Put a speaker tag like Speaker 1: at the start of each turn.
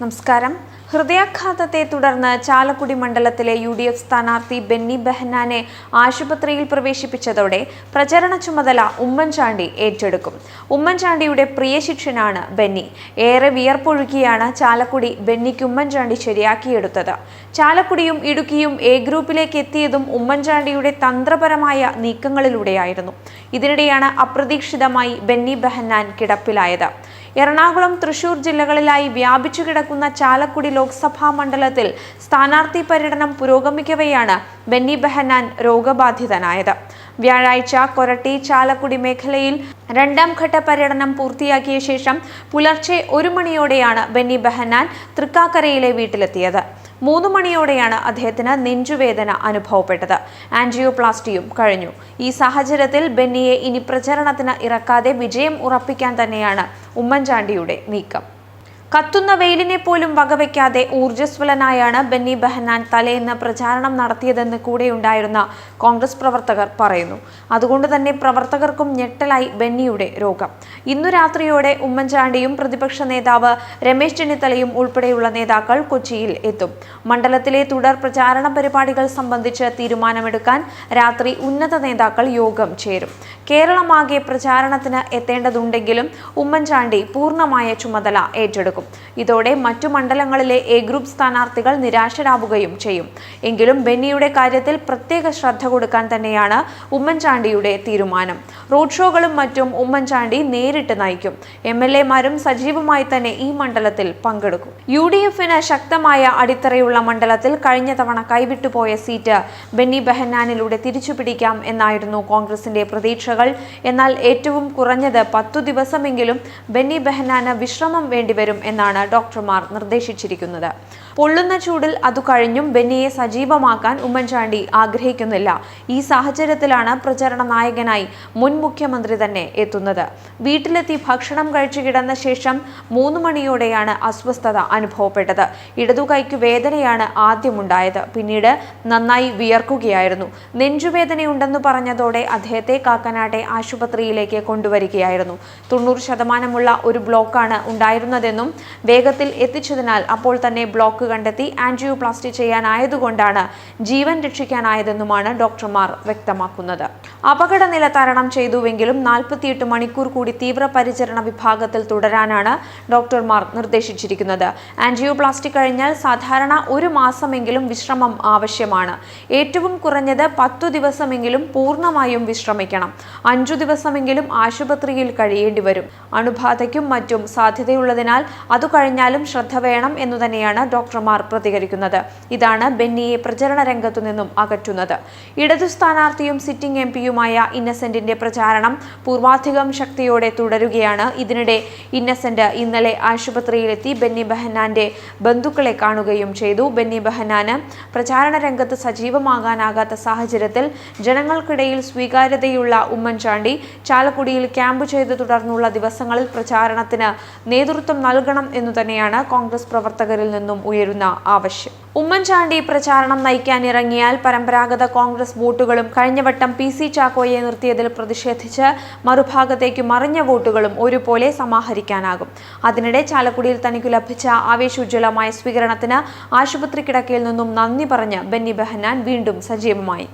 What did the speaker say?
Speaker 1: നമസ്കാരം. ഹൃദയാഘാതത്തെ തുടർന്ന് ചാലക്കുടി മണ്ഡലത്തിലെ യു ഡി എഫ് സ്ഥാനാർത്ഥി ബെന്നി ബെഹനാനെ ആശുപത്രിയിൽ പ്രവേശിപ്പിച്ചതോടെ പ്രചരണ ചുമതല ഉമ്മൻചാണ്ടി ഏറ്റെടുക്കും. ഉമ്മൻചാണ്ടിയുടെ പ്രിയ ശിഷ്യനാണ് ബെന്നി. ഏറെ വിയർപ്പൊഴുക്കിയാണ് ചാലക്കുടി ബെന്നിക്ക് ഉമ്മൻചാണ്ടി ശരിയാക്കിയെടുത്തത്. ചാലക്കുടിയും ഇടുക്കിയും എ ഗ്രൂപ്പിലേക്ക് എത്തിയതും ഉമ്മൻചാണ്ടിയുടെ തന്ത്രപരമായ നീക്കങ്ങളിലൂടെയായിരുന്നു. ഇതിനിടെയാണ് അപ്രതീക്ഷിതമായി ബെന്നി ബെഹന്നാൻ കിടപ്പിലായത്. എറണാകുളം തൃശൂർ ജില്ലകളിലായി വ്യാപിച്ചു കിടക്കുന്ന ചാലക്കുടി ലോക്സഭാ മണ്ഡലത്തിൽ സ്ഥാനാർത്ഥി പര്യടനം പുരോഗമിക്കവെയാണ് ബെന്നി ബെഹനാൻ രോഗബാധിതനായത്. വ്യാഴാഴ്ച കൊരട്ടി ചാലക്കുടി മേഖലയിൽ രണ്ടാം ഘട്ട പര്യടനം പൂർത്തിയാക്കിയ ശേഷം പുലർച്ചെ ഒരു മണിയോടെയാണ് ബെന്നി ബെഹനാൻ തൃക്കാക്കരയിലെ വീട്ടിലെത്തിയത്. മൂന്ന് മണിയോടെയാണ് അദ്ദേഹത്തിന് നെഞ്ചുവേദന അനുഭവപ്പെട്ടത്. ആൻജിയോപ്ലാസ്റ്റിയും കഴിഞ്ഞു. ഈ സാഹചര്യത്തിൽ ബെന്നിയെ ഇനി പ്രചരണത്തിന് ഇറക്കാതെ വിജയം ഉറപ്പിക്കാൻ തന്നെയാണ് ഉമ്മൻചാണ്ടിയുടെ നീക്കം. കത്തുന്ന വെയിലിനെ പോലും വകവയ്ക്കാതെ ഊർജസ്വലനായാണ് ബെന്നി ബെഹനാൻ തലേന്ന് പ്രചാരണം നടത്തിയതെന്ന് കൂടെയുണ്ടായിരുന്ന കോൺഗ്രസ് പ്രവർത്തകർ പറയുന്നു. അതുകൊണ്ട് തന്നെ പ്രവർത്തകർക്കും ഞെട്ടലായി ബെന്നിയുടെ രോഗം. ഇന്നു രാത്രിയോടെ ഉമ്മൻചാണ്ടിയും പ്രതിപക്ഷ നേതാവ് രമേശ് ചെന്നിത്തലയും ഉൾപ്പെടെയുള്ള നേതാക്കൾ കൊച്ചിയിൽ എത്തും. മണ്ഡലത്തിലെ തുടർ പ്രചാരണ പരിപാടികൾ സംബന്ധിച്ച് തീരുമാനമെടുക്കാൻ രാത്രി ഉന്നത നേതാക്കൾ യോഗം ചേരും. കേരളമാകെ പ്രചാരണത്തിന് എത്തേണ്ടതുണ്ടെങ്കിലും ഉമ്മൻചാണ്ടി പൂർണമായ ചുമതല ഏറ്റെടുക്കും. ഇതോടെ മറ്റു മണ്ഡലങ്ങളിലെ എ ഗ്രൂപ്പ് സ്ഥാനാർത്ഥികൾ നിരാശരാവുകയും ചെയ്യും. എങ്കിലും ബെന്നിയുടെ കാര്യത്തിൽ പ്രത്യേക ശ്രദ്ധ കൊടുക്കാൻ തന്നെയാണ് ഉമ്മൻചാണ്ടിയുടെ തീരുമാനം. റോഡ് ഷോകളും മറ്റും ഉമ്മൻചാണ്ടി നേരിട്ട് നയിക്കും. എം എൽ എമാരും സജീവമായി തന്നെ ഈ മണ്ഡലത്തിൽ പങ്കെടുക്കും. യു ഡി എഫിന് ശക്തമായ അടിത്തറയുള്ള മണ്ഡലത്തിൽ കഴിഞ്ഞ തവണ കൈവിട്ടുപോയ സീറ്റ് ബെന്നി ബെഹന്നാനിലൂടെ തിരിച്ചുപിടിക്കാം എന്നായിരുന്നു കോൺഗ്രസിന്റെ പ്രതീക്ഷകൾ. എന്നാൽ ഏറ്റവും കുറഞ്ഞത് പത്തു ദിവസമെങ്കിലും ബെന്നി ബെഹന്നാന് വിശ്രമം വേണ്ടിവരും എന്നാണ് ഡോക്ടർമാർ നിർദ്ദേശിച്ചിരിക്കുന്നത്. പൊള്ളുന്ന ചൂടിൽ അതു കഴിഞ്ഞും ബെന്നിയെ സജീവമാക്കാൻ ഉമ്മൻചാണ്ടി ആഗ്രഹിക്കുന്നില്ല. ഈ സാഹചര്യത്തിലാണ് പ്രചരണ നായകനായി മുൻ മുഖ്യമന്ത്രി തന്നെ എത്തുന്നത്. വീട്ടിലെത്തി ഭക്ഷണം കഴിച്ചു കിടന്ന ശേഷം മൂന്ന് മണിയോടെയാണ് അസ്വസ്ഥത അനുഭവപ്പെട്ടത്. ഇടതുകൈക്ക് വേദനയാണ് ആദ്യമുണ്ടായത്. പിന്നീട് നന്നായി വിയർക്കുകയായിരുന്നു. നെഞ്ചുവേദനയുണ്ടെന്ന് പറഞ്ഞതോടെ അദ്ദേഹത്തെ കാക്കനാട്ടെ ആശുപത്രിയിലേക്ക് കൊണ്ടുവരികയായിരുന്നു. തൊണ്ണൂറ് ശതമാനമുള്ള ഒരു ബ്ലോക്കാണ് ഉണ്ടായിരുന്നതെന്നും വേഗത്തിൽ എത്തിച്ചതിനാൽ അപ്പോൾ തന്നെ ബ്ലോക്ക് കണ്ടെത്തി ആൻജിയോപ്ലാസ്റ്റി ചെയ്യാനായതുകൊണ്ടാണ് ജീവൻ രക്ഷിക്കാനായതെന്നുമാണ് ഡോക്ടർമാർ വ്യക്തമാക്കുന്നത്. അപകടനില തരണം ചെയ്തുവെങ്കിലും നാൽപ്പത്തിയെട്ട് മണിക്കൂർ കൂടി തീവ്രപരിചരണ വിഭാഗത്തിൽ തുടരാനാണ് ഡോക്ടർമാർ നിർദ്ദേശിച്ചിരിക്കുന്നത്. ആൻജിയോപ്ലാസ്റ്റി കഴിഞ്ഞാൽ സാധാരണ ഒരു മാസമെങ്കിലും വിശ്രമം ആവശ്യമാണ്. ഏറ്റവും കുറഞ്ഞത് പത്തു ദിവസമെങ്കിലും പൂർണമായും വിശ്രമിക്കണം. അഞ്ചു ദിവസമെങ്കിലും ആശുപത്രിയിൽ കഴിയേണ്ടി വരും അണുബാധയ്ക്കും മറ്റും സാധ്യതയുള്ളതിനാൽ അത് കഴിഞ്ഞാലും ശ്രദ്ധ വേണം എന്നു തന്നെയാണ് ഡോക്ടർമാർ പ്രതികരിക്കുന്നത്. ഇതാണ് ബെന്നിയെ പ്രചരണ രംഗത്തു നിന്നും അകറ്റുന്നത്. ഇടതു സ്ഥാനാർത്ഥിയും സിറ്റിംഗ് എം പിയുമായ ഇന്നസെന്റിന്റെ പ്രചാരണം പൂർവാധികം ശക്തിയോടെ തുടരുകയാണ്. ഇതിനിടെ ഇന്നസെന്റ് ഇന്നലെ ആശുപത്രിയിലെത്തി ബെന്നി ബെഹനാന്റെ ബന്ധുക്കളെ കാണുകയും ചെയ്തു. ബെന്നി ബെഹനാന് പ്രചാരണ രംഗത്ത് സജീവമാകാനാകാത്ത സാഹചര്യത്തിൽ ജനങ്ങൾക്കിടയിൽ സ്വീകാര്യതയുള്ള ഉമ്മൻചാണ്ടി ചാലക്കുടിയിൽ ക്യാമ്പ് ചെയ്തു തുടർന്നുള്ള ദിവസങ്ങളിൽ പ്രചാരണത്തിന് നേതൃത്വം നൽകണം എന്നു തന്നെയാണ് കോൺഗ്രസ് പ്രവർത്തകരിൽ നിന്നും ഉയരുന്ന ആവശ്യം. ഉമ്മൻചാണ്ടി പ്രചാരണം നയിക്കാൻ ഇറങ്ങിയാൽ പരമ്പരാഗത കോൺഗ്രസ് വോട്ടുകളും കഴിഞ്ഞവട്ടം പി സി ചാക്കോയെ നിർത്തിയതിൽ പ്രതിഷേധിച്ച് മറുഭാഗത്തേക്ക് മറിഞ്ഞ വോട്ടുകളും ഒരുപോലെ സമാഹരിക്കാനാകും. അതിനിടെ ചാലക്കുടിയിൽ തനിക്ക് ലഭിച്ച ആവേശോജ്വലമായ സ്വീകരണത്തിന് ആശുപത്രി കിടക്കയിൽ നിന്നും നന്ദി പറഞ്ഞ് ബെന്നി ബെഹനാൻ വീണ്ടും സജീവമായി.